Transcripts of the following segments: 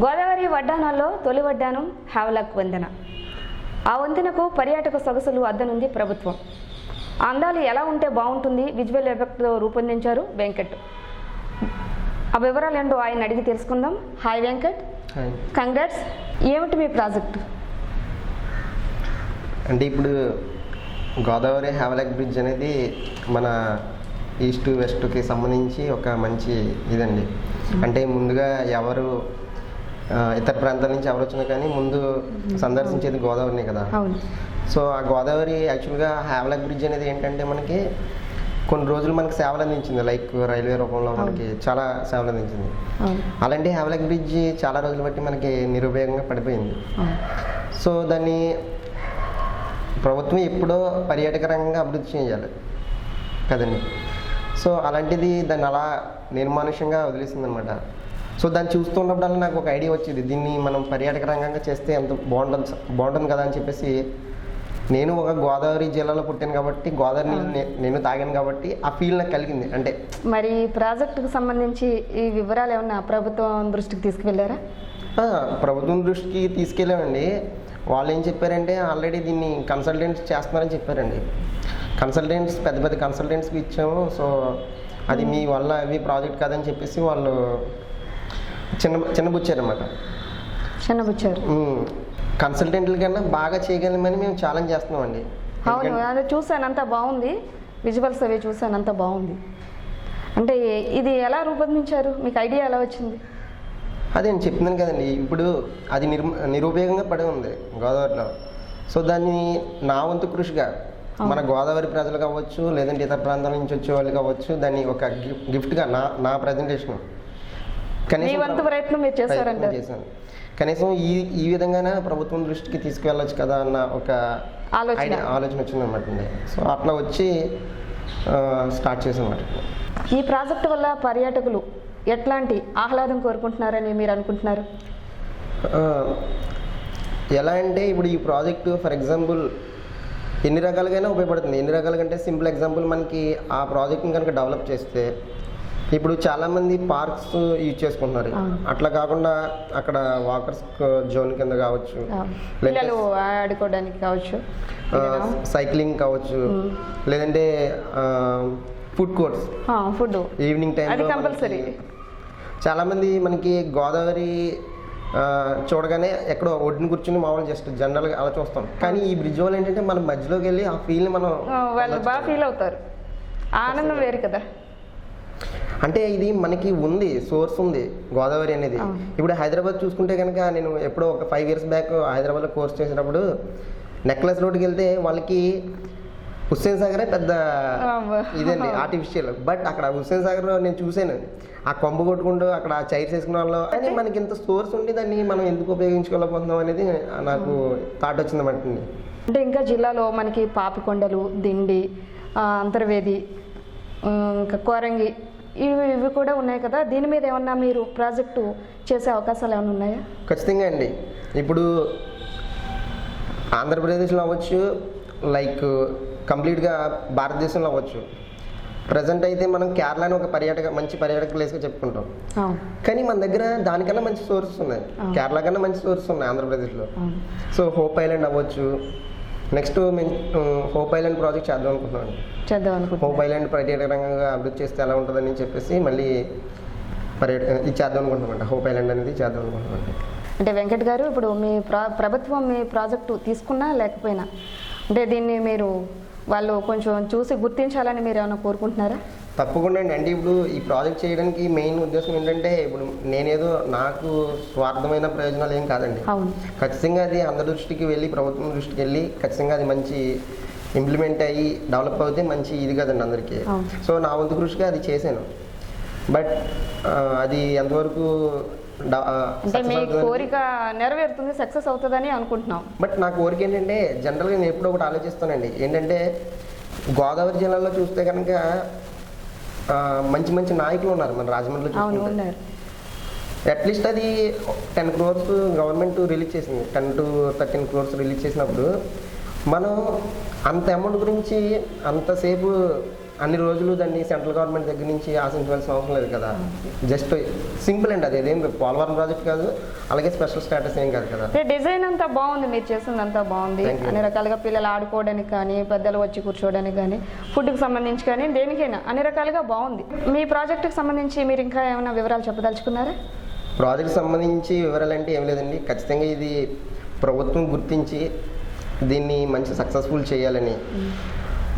గోదావరి వడ్డానాల్లో తొలి వడ్డానం హ్యావలక్ వంతెన ఆ వంతెనకు పర్యాటక సొగసులు అద్దనుంది ప్రభుత్వం. అందాలు ఎలా ఉంటే బాగుంటుంది విజువల్ ఎఫెక్ట్తో రూపొందించారు వెంకట్. ఆ వివరాలు ఏంటో ఆయన అడిగి తెలుసుకుందాం. హాయ్ వెంకట్. కంగ్రాట్స్. ఏమిటి మీ ప్రాజెక్ట్? అంటే ఇప్పుడు గోదావరి హ్యావలక్ బ్రిడ్జ్ అనేది మన ఈస్ట్ వెస్ట్కి సంబంధించి ఒక మంచి ఇదండి. అంటే ముందుగా ఎవరు ఇతర ప్రాంతాల నుంచి ఎవరు వచ్చినా కానీ ముందు సందర్శించేది గోదావరిని కదా. సో ఆ గోదావరి యాక్చువల్గా హ్యావలక్ బ్రిడ్జ్ అనేది ఏంటంటే మనకి కొన్ని రోజులు మనకి సేవలు అందించింది. లైక్ రైల్వే రూపంలో మనకి చాలా సేవలు అందించింది. అలాంటి హ్యావలక్ బ్రిడ్జ్ చాలా రోజులు బట్టి మనకి నిరుపయోగంగా పడిపోయింది. సో దాన్ని ప్రభుత్వం ఎప్పుడో పర్యాటక రంగంగా అభివృద్ధి చేయాలి కదండి. సో అలాంటిది దాన్ని అలా నిర్మానుష్యంగా వదిలేసింది అనమాట సో దాన్ని చూస్తున్నప్పుడల్లా నాకు ఒక ఐడియా వచ్చింది. దీన్ని మనం పర్యాటక రంగంగా చేస్తే ఎంత బాగుంటుంది బాగుంటుంది కదా అని చెప్పేసి నేను ఒక గోదావరి జిల్లాలో పుట్టాను కాబట్టి గోదావరి నేను తాగాను కాబట్టి ఆ ఫీల్ నాకు కలిగింది. అంటే మరి ఈ ప్రాజెక్టుకు సంబంధించి ఈ వివరాలు ఏమన్నా ప్రభుత్వం దృష్టికి తీసుకువెళ్ళారా? ప్రభుత్వం దృష్టికి తీసుకెళ్ళామండి. వాళ్ళు ఏం చెప్పారంటే ఆల్రెడీ దీన్ని కన్సల్టెంట్స్ చేస్తున్నారని చెప్పారండి. కన్సల్టెంట్స్ పెద్ద పెద్ద కన్సల్టెంట్స్కి ఇచ్చాము. సో అది మీ వల్ల అవి ప్రాజెక్ట్ కాదని చెప్పేసి వాళ్ళు చిన్న చిన్నబుచ్చారన్నమాట చిన్నబుచ్చారు కన్సల్టెంట్ల కన్నా బాగా చేయగలమని మేము ఛాలెంజ్ చేస్తున్నామండి. అవును అది చూసాను అంతా బాగుంది. విజువల్స్ అవి చూసాను అంతా బాగుంది. అంటే ఇది ఎలా రూపొందించారు? మీకు ఐడియా ఎలా వచ్చింది? అదే నేను చెప్తున్నాను కదండి ఇప్పుడు అది నిరు నిరుపయోగంగా పడి ఉంది గోదావరిలో. సో దాన్ని నా వంతు కృషిగా మన గోదావరి ప్రజలు కావచ్చు లేదంటే ఇతర ప్రాంతాల నుంచి వచ్చే వాళ్ళు కావచ్చు దాన్ని ఒక గిఫ్ట్ గిఫ్ట్గా నా నా ప్రజెంటేషన్ మీ వంతు ప్రయత్నం మీరు చేశాను. కనీసం ఈ ఈ విధంగానే ప్రభుత్వం దృష్టికి తీసుకువెళ్ళొచ్చు కదా అన్న ఒక ఆలోచన. ఆలోచన వచ్చింది అనమాట అండి. సో అట్లా వచ్చి స్టార్ట్ చేసాం అనమాట ఈ ప్రాజెక్టు వల్ల పర్యాటకులు ఎట్లాంటి ఆహ్లాదం కోరుకుంటున్నారని మీరు అనుకుంటున్నారు? ఎలా అంటే ఇప్పుడు ఈ ప్రాజెక్టు ఫర్ ఎగ్జాంపుల్ ఎన్ని రకాలుగానే ఉపయోగపడుతుంది. ఎన్ని రకాలుగా అంటే సింపుల్ ఎగ్జాంపుల్ మనకి ఆ ప్రాజెక్ట్ని కనుక డెవలప్ చేస్తే ఇప్పుడు చాలామంది పార్క్స్ యూజ్ చేసుకుంటున్నారు. అట్లా కాకుండా అక్కడ వాకర్స్ జోన్ కింద కావచ్చు పిల్లలు ఆడుకోవడానికి కావచ్చు సైక్లింగ్ కావచ్చు లేదంటే food courts. Food. Evening time compulsory. చాలామంది మనకి గోదావరి చూడగానే ఎక్కడో ఒడ్డున కూర్చుని మామూలు జస్ట్ జనరల్గా అలా చూస్తాం. కానీ ఈ బ్రిడ్జ్ వల్ల ఏంటంటే మనం మధ్యలోకి వెళ్ళి ఆ ఫీల్ని మనం వాళ్ళు బాగా ఫీల్ అవుతారు. ఆనందం వేరు కదా. అంటే ఇది మనకి ఉంది సోర్స్ ఉంది గోదావరి అనేది. ఇప్పుడు హైదరాబాద్ చూసుకుంటే కనుక నేను ఎప్పుడో ఒక ఫైవ్ ఇయర్స్ బ్యాక్ హైదరాబాద్లో కోర్స్ చేసినప్పుడు నెక్లెస్ రోడ్కి వెళ్తే వాళ్ళకి హుస్సేన్ సాగరే పెద్ద. ఇదండి ఆర్టిఫిషియల్ బట్ అక్కడ హుస్సేన్ సాగర్ నేను చూశాను. ఆ కొంబ కొట్టుకుంటూ అక్కడ చైర్స్ వేసుకున్న వాళ్ళు. కానీ మనకి ఇంత సోర్స్ ఉండి దాన్ని మనం ఎందుకు ఉపయోగించుకోలేకపోతున్నాం అనేది నాకు థాట్ వచ్చింది అన్నమాట అంటే ఇంకా జిల్లాలో మనకి పాపికొండలు దిండి అంతర్వేది ఇంకా కోరంగి ఇవి ఇవి కూడా ఉన్నాయి కదా. దీని మీద ఏమన్నా మీరు ప్రాజెక్టు చేసే అవకాశాలు ఏమైనా ఉన్నాయా? ఖచ్చితంగా అండి. ఇప్పుడు ఆంధ్రప్రదేశ్లో అవ్వచ్చు లైక్ కంప్లీట్గా భారతదేశంలో అవ్వచ్చు. ప్రజెంట్ అయితే మనం కేరళని ఒక పర్యాటక మంచి పర్యాటక ప్లేస్గా చెప్పుకుంటాం. కానీ మన దగ్గర దానికన్నా మంచి సోర్సెస్ ఉన్నాయి. కేరళ కన్నా మంచి సోర్సెస్ ఉన్నాయి ఆంధ్రప్రదేశ్లో. సో హోప్ ఐలాండ్ అవ్వచ్చు నెక్స్ట్ మేము హోప్ ఐలాండ్ ప్రాజెక్ట్ చేద్దాం అనుకుంటున్నాను. చేద్దాం అనుకుంటున్నాను. హోప్ ఐలాండ్ పర్యాటక రంగంగా అభివృద్ధి చేస్తే ఎలా ఉంటుందని చెప్పేసి మళ్ళీ పర్యాటక ఇది చేద్దాం అనుకుంటున్నామంట హోప్ ఐలాండ్ అనేది చేద్దాం అనుకుంటున్నామంట అంటే వెంకట్ గారు ఇప్పుడు మీ ప్రా ప్రభుత్వం మీ ప్రాజెక్టు తీసుకున్నా లేకపోయినా అంటే దీన్ని మీరు వాళ్ళు కొంచెం చూసి గుర్తించాలని మీరు ఏమైనా కోరుకుంటున్నారా? తప్పకుండా అండి. అంటే ఇప్పుడు ఈ ప్రాజెక్ట్ చేయడానికి మెయిన్ ఉద్దేశం ఏంటంటే ఇప్పుడు నేనేదో నాకు స్వార్థమైన ప్రయోజనాలు ఏం కాదండి. ఖచ్చితంగా అది అందరి దృష్టికి వెళ్ళి ప్రభుత్వం దృష్టికి వెళ్ళి ఖచ్చితంగా అది మంచి ఇంప్లిమెంట్ అయ్యి డెవలప్ అవుతే మంచి ఇది కదండి అందరికీ. సో నా వంతు కృషిగా అది చేశాను. బట్ అది ఎంతవరకు అంటే మీ కోరిక నెరవేరుతుంది సక్సెస్ అవుతుందని అనుకుంటున్నాం. బట్ నా కోరిక ఏంటంటే జనరల్గా నేను ఎప్పుడో ఒకటి ఆలోచిస్తానండి. ఏంటంటే గోదావరి జిల్లాలో చూస్తే కనుక మంచి మంచి నాయకులు ఉన్నారు మన రాజమండ్రిలో అట్లీస్ట్ అది టెన్ క్రోర్స్ గవర్నమెంట్ రిలీజ్ చేసింది. Ten to thirteen crores release చేసినప్పుడు మనం అంత అమౌంట్ గురించి అంతసేపు అన్ని రోజులు దాన్ని సెంట్రల్ గవర్నమెంట్ దగ్గర నుంచి ఆశించవలసిన అవసరం లేదు కదా. జస్ట్ సింపుల్ అండి అది అదేం పోలవరం ప్రాజెక్ట్ కాదు అలాగే స్పెషల్ స్టేటస్ ఏం కాదు కదా. డిజైన్ అంతా బాగుంది మీరు చేసింది అంతా బాగుంది. అన్ని రకాలుగా పిల్లలు ఆడుకోవడానికి కానీ పెద్దలు వచ్చి కూర్చోవడానికి కానీ ఫుడ్కి సంబంధించి కానీ దేనికైనా అన్ని రకాలుగా బాగుంది. మీ ప్రాజెక్టుకి సంబంధించి మీరు ఇంకా ఏమైనా వివరాలు చెప్పదలుచుకున్నారా? ప్రాజెక్ట్ సంబంధించి వివరాలు అంటే ఏం లేదండి. ఖచ్చితంగా ఇది ప్రభుత్వం గుర్తించి దీన్ని మంచి సక్సెస్ఫుల్ చేయాలని.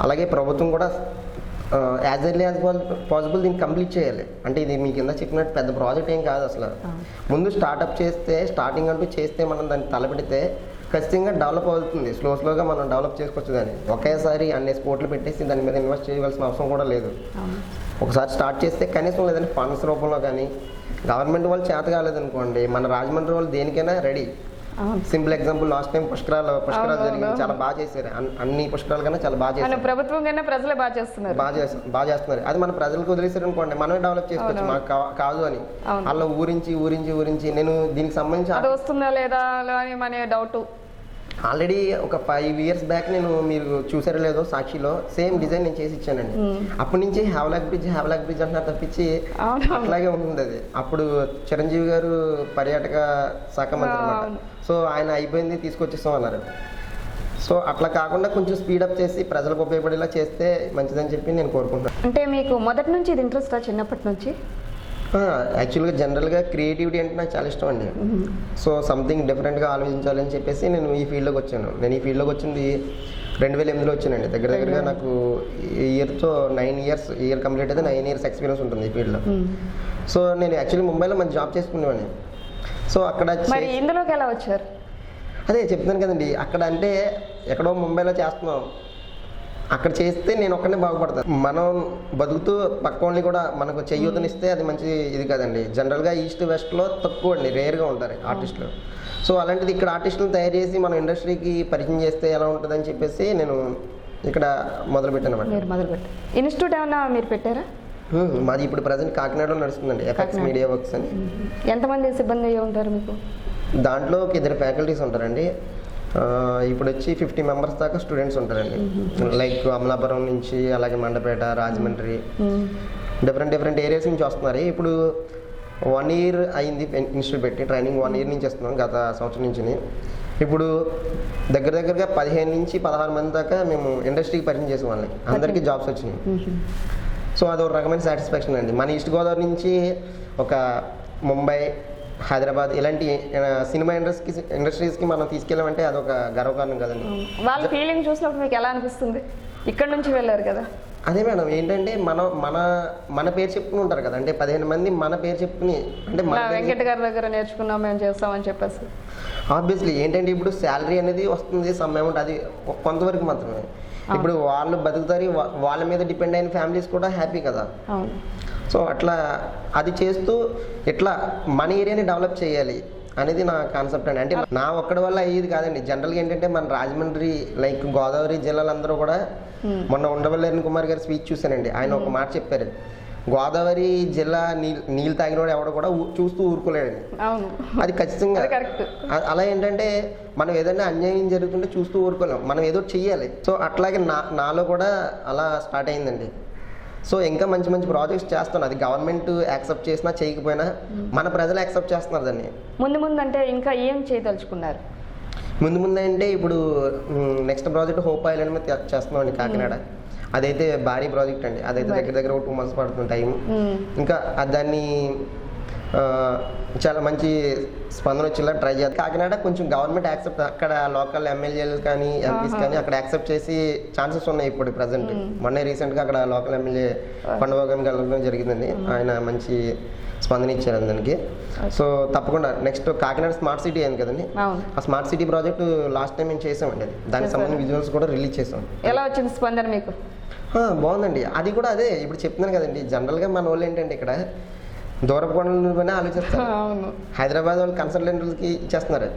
అలాగే ప్రభుత్వం కూడా యాజ్ ఎర్లీ యాజ్ పాసిబుల్ దీన్ని కంప్లీట్ చేయాలి. అంటే ఇది మీ కింద చెప్పినట్టు పెద్ద ప్రాజెక్ట్ ఏం కాదు అసలు. ముందు స్టార్ట్అప్ చేస్తే స్టార్టింగ్ అంటూ చేస్తే మనం దాన్ని తలపెడితే ఖచ్చితంగా డెవలప్ అవుతుంది. స్లో స్లోగా మనం డెవలప్ చేసుకోవచ్చు దాన్ని. ఒకేసారి అన్ని స్పోర్ట్లు పెట్టేసి దాని మీద ఇన్వెస్ట్ చేయవలసిన అవసరం కూడా లేదు. ఒకసారి స్టార్ట్ చేస్తే కనీసం లేదంటే ఫండ్స్ రూపంలో కానీ గవర్నమెంట్ వాళ్ళు చేత కాలేదనుకోండి మన రాజమండ్రి వాళ్ళు దేనికైనా ready simple example last time పుష్కరాలు పుష్కరాలు జరిగింది. చాలా బాగా చేశారు. అన్- అన్ని పుష్కరాల కన్నా చాలా బాగా చేశారు. ప్రభుత్వం కన్నా ప్రజలే బాగా చేస్తున్నారు. బాగా చేస్తారు బాగా చేస్తున్నారు. అది మన ప్రజలకు వదిలేసారు అనుకోండి మనమే డెవలప్ చేసుకోవచ్చు. మాకు కాదు అని. అలా ఊరించి ఊరించి ఊరించి నేను దీనికి సంబంధించి అది వస్తుందా లేదా అని మన డౌట్ ఆల్రెడీ ఒక ఫైవ్ ఇయర్స్ బ్యాక్ నేను మీరు చూసారో లేదో సాక్షిలో సేమ్ డిజైన్ నేను చేసి ఇచ్చానండి. అప్పటి నుంచి హ్యావ్లాక్ బ్రిడ్జ్ హ్యావ్లాక్ బ్రిడ్జ్ అంటున్నారు తప్పించి అట్లాగే ఉంటుంది అది. అప్పుడు చిరంజీవి గారు పర్యాటక శాఖ మంత్రి. సో ఆయన అయిపోయింది తీసుకొచ్చేస్తాం అన్నారు. సో అట్లా కాకుండా కొంచెం స్పీడప్ చేసి ప్రజలకు ఉపయోగపడేలా చేస్తే మంచిదని చెప్పి నేను కోరుకుంటున్నాను. అంటే మీకు మొదటి నుంచి ఇది ఇంట్రెస్టా చిన్నప్పటి నుంచి? యాక్చువల్గా జనరల్గా క్రియేటివిటీ అంటే నాకు చాలా ఇష్టం అండి. సో సంథింగ్ డిఫరెంట్గా ఆలోచించాలని చెప్పేసి నేను ఈ ఫీల్డ్లోకి వచ్చాను. నేను ఈ ఫీల్డ్లోకి వచ్చింది రెండు వేల ఎనిమిదిలో వచ్చానండి. దగ్గర దగ్గరగా నాకు ఇయర్తో నైన్ ఇయర్స్ ఇయర్ కంప్లీట్ అయితే నైన్ ఇయర్స్ ఎక్స్పీరియన్స్ ఉంటుంది ఈ ఫీల్డ్లో సో నేను యాక్చువల్లీ ముంబైలో మంచి జాబ్ చేసుకునేవాడిని. సో అక్కడ ఇందులోకి ఎలా వచ్చారు? అదే చెప్తున్నాను కదండి. అక్కడ అంటే ఎక్కడో ముంబైలో చేస్తున్నాం. అక్కడ చేస్తే నేను ఒక్కనే బాగుపడతాను మనం బతుకుతూ పక్క వాళ్ళని కూడా మనకు చెయ్యూతనిస్తే అది మంచి ఇది కదండి. జనరల్గా ఈస్ట్ వెస్ట్లో తక్కువ అండి రేర్గా ఉంటారు ఆర్టిస్టులు. సో అలాంటిది ఇక్కడ ఆర్టిస్టులను తయారు చేసి మన ఇండస్ట్రీకి పరిచయం చేస్తే ఎలా ఉంటుందని చెప్పేసి నేను ఇక్కడ మొదలుపెట్టాను మీరు మొదలుపెట్టారు ఇన్స్టిట్యూట్ ఏమన్నా మీరు పెట్టారా? మాది ఇప్పుడు ప్రజెంట్ కాకినాడలో నడుస్తుందండి ఎఫెక్ట్స్. మీడియా వర్క్స్ అని. ఎంతమంది సిబ్బంది ఉంటారు మీకు? దాంట్లో ఒక ఇద్దరు ఫ్యాకల్టీస్ ఉంటారండి. ఇప్పుడు వచ్చి ఫిఫ్టీ మెంబర్స్ దాకా స్టూడెంట్స్ ఉంటారండి. లైక్ అమలాపురం నుంచి అలాగే Mandapeta Rajahmundry different different areas నుంచి వస్తున్నారు. ఇప్పుడు వన్ ఇయర్ అయింది ఇన్స్టిట్యూట్ పెట్టి ట్రైనింగ్ వన్ ఇయర్ నుంచి ఇస్తున్నాం గత సంవత్సరం నుంచి ఇప్పుడు దగ్గర దగ్గరగా పదిహేను నుంచి పదహారు మంది దాకా మేము ఇండస్ట్రీకి పరిచయం చేసే వాళ్ళని. అందరికీ జాబ్స్ వచ్చినాయి. సో అది ఒక రకమైన సాటిస్ఫాక్షన్ అండి. మన ఈస్ట్ గోదావరి నుంచి ఒక ముంబై హైదరాబాద్ ఇలాంటి సినిమా ఇండస్ట్రీకి ఇండస్ట్రీస్కి మనం తీసుకెళ్ళామంటే అదొక గర్వకారణం కదండి. వాళ్ళ ఫీలింగ్ చూసినప్పుడు మీకు ఎలా అనిపిస్తుంది? ఇక్కడ నుంచి వెళ్ళారు కదా. అదే మేడం ఏంటంటే మనం మన మన పేరు చెప్పుకుని ఉంటారు కదా. అంటే పదిహేను మంది మన పేరు చెప్పుకుని అంటే వెంకట గారి దగ్గర నేర్చుకున్నాం మేము చేస్తామని చెప్పేసి. ఆబ్వియస్లీ ఏంటంటే ఇప్పుడు శాలరీ అనేది వస్తుంది సమ్ అమౌంట్ అది కొంతవరకు మాత్రమే. ఇప్పుడు వాళ్ళు బతుకుతారు వాళ్ళ మీద డిపెండ్ అయిన ఫ్యామిలీస్ కూడా హ్యాపీ కదా. సో అట్లా అది చేస్తూ ఇట్లా మన ఏరియాని డెవలప్ చేయాలి అనేది నా కాన్సెప్ట్ అండి. అంటే నా ఒక్కడి వల్ల అయ్యేది కాదండి. జనరల్గా ఏంటంటే మన రాజమండ్రి లైక్ గోదావరి జిల్లాలందరూ కూడా మొన్న ఉండవల్లి అరుణ్ కుమార్ గారి స్పీచ్ చూశానండి. ఆయన ఒక మాట చెప్పారు. గోదావరి జిల్లా నీళ్ళు నీళ్ళు తాగినోడు ఎవడు కూడా చూస్తూ ఊరుకోలేడండి. అది ఖచ్చితంగా. అలా ఏంటంటే మనం ఏదైనా అన్యాయం జరుగుతుంటే చూస్తూ ఊరుకోలేం. మనం ఏదో చెయ్యాలి. సో అట్లాగే నా నాలో కూడా అలా స్టార్ట్ అయిందండి. సో ఇంకా మంచి మంచి ప్రాజెక్ట్స్ చేస్తాను అది గవర్నమెంట్ యాక్సెప్ట్ చేసినా చేయకపోయినా మన ప్రజలు యాక్సెప్ట్ చేస్తున్నారు దాన్ని. ముందు ముందు అంటే ఇంకా ఏం చేయదలుచుకున్నారు? ముందు ముందు అంటే ఇప్పుడు నెక్స్ట్ ప్రాజెక్ట్ హోప్ ఐలాండ్ మీద చే- చేస్తున్నామండి కాకినాడ. అదైతే భారీ ప్రాజెక్ట్ అండి. అదైతే దగ్గర దగ్గర ఒక టూ మంత్స్ పడుతుంది టైం. ఇంకా దాన్ని చాలా మంచి స్పందన వచ్చేలా ట్రై చేయాలి కాకినాడ కొంచెం గవర్నమెంట్ యాక్సెప్ట్ అక్కడ లోకల్ ఎమ్మెల్యేలు కానీ ఎంపీస్ కానీ అక్కడ యాక్సెప్ట్ చేసి ఛాన్సెస్ ఉన్నాయి ఇప్పుడు ప్రజెంట్. మొన్న రీసెంట్గా అక్కడ లోకల్ ఎమ్మెల్యే పండుగ వెళ్ళడం జరిగిందండి. ఆయన మంచి స్పందన ఇచ్చారు దానికి సో తప్పకుండా నెక్స్ట్ కాకినాడ స్మార్ట్ సిటీ అయింది కదండి. ఆ smart city project last time మేము చేసామండి అది. దానికి సంబంధించిన విజువల్స్ కూడా రిలీజ్ చేసాం. ఎలా వచ్చింది స్పందన మీకు? బాగుందండి. అది కూడా అదే ఇప్పుడు చెప్తున్నాను కదండి. జనరల్గా మన వాళ్ళు ఏంటంటే ఇక్కడ దూరపు కొండలపైన ఆలోచిస్తారు. అవును. హైదరాబాద్ వాళ్ళు కన్సల్టెంట్లకి ఇచ్చేస్తున్నారు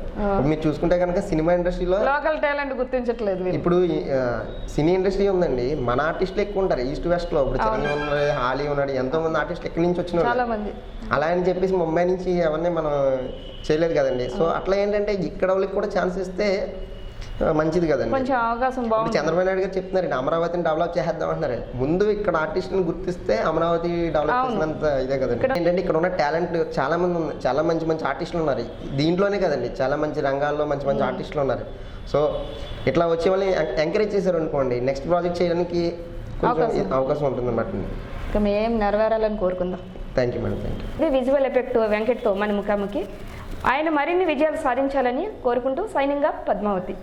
మీరు చూసుకుంటే కనుక సినిమా ఇండస్ట్రీలో లోకల్ టాలెంట్ గుర్తించట్లేదు ఇప్పుడు సినీ ఇండస్ట్రీ ఉందండి. మన ఆర్టిస్టులు ఎక్కువ ఉంటారు. ఈస్ట్ వెస్ట్లో ఇప్పుడు చిరంజీవి ఉన్నాడు హాలీ ఉన్నాడు ఎంతో మంది ఆర్టిస్టులు ఎక్కడి నుంచి వచ్చిన చాలా మంది. అలా అని చెప్పేసి ముంబై నుంచి ఎవరిని మనం చేయలేదు కదండి. సో అట్లా ఏంటంటే ఇక్కడ వాళ్ళకి కూడా ఛాన్స్ ఇస్తే మంచిది కదండి. కొంచెం అవకాశం బాగుంది. చంద్రబాబు నాయుడు గారు చెప్తున్నారండి అమరావతిని డెవలప్ చేద్దాం అంటున్నారు. ముందు ఇక్కడ ఆర్టిస్ట్ని గుర్తిస్తే అమరావతి డెవలప్. చేసినంత ఇదే కదండి. ఏంటంటే ఇక్కడ ఉన్న టాలెంట్ చాలా మంది ఉంది చాలా మంచి మంచి ఆర్టిస్టులు ఉన్నారు. దీంట్లోనే కదండి చాలా మంచి రంగాల్లో మంచి మంచి ఆర్టిస్టులు ఉన్నారు. సో ఇట్లా వచ్చే వాళ్ళని ఎంకరేజ్ చేశారు అనుకోండి నెక్స్ట్ ప్రాజెక్ట్ చేయడానికి కొంచెం అవకాశం. ఉంటుంది అన్నమాట. ఇక మేము నెరవేరాలని కోరుకుందాం. Thank you madam thank you visual effect వెంకట్తో మన ముఖాముఖి. ఆయన మరిన్ని విజయాలు సాధించాలని కోరుకుంటూ సైనింగ్ పద్మావతి.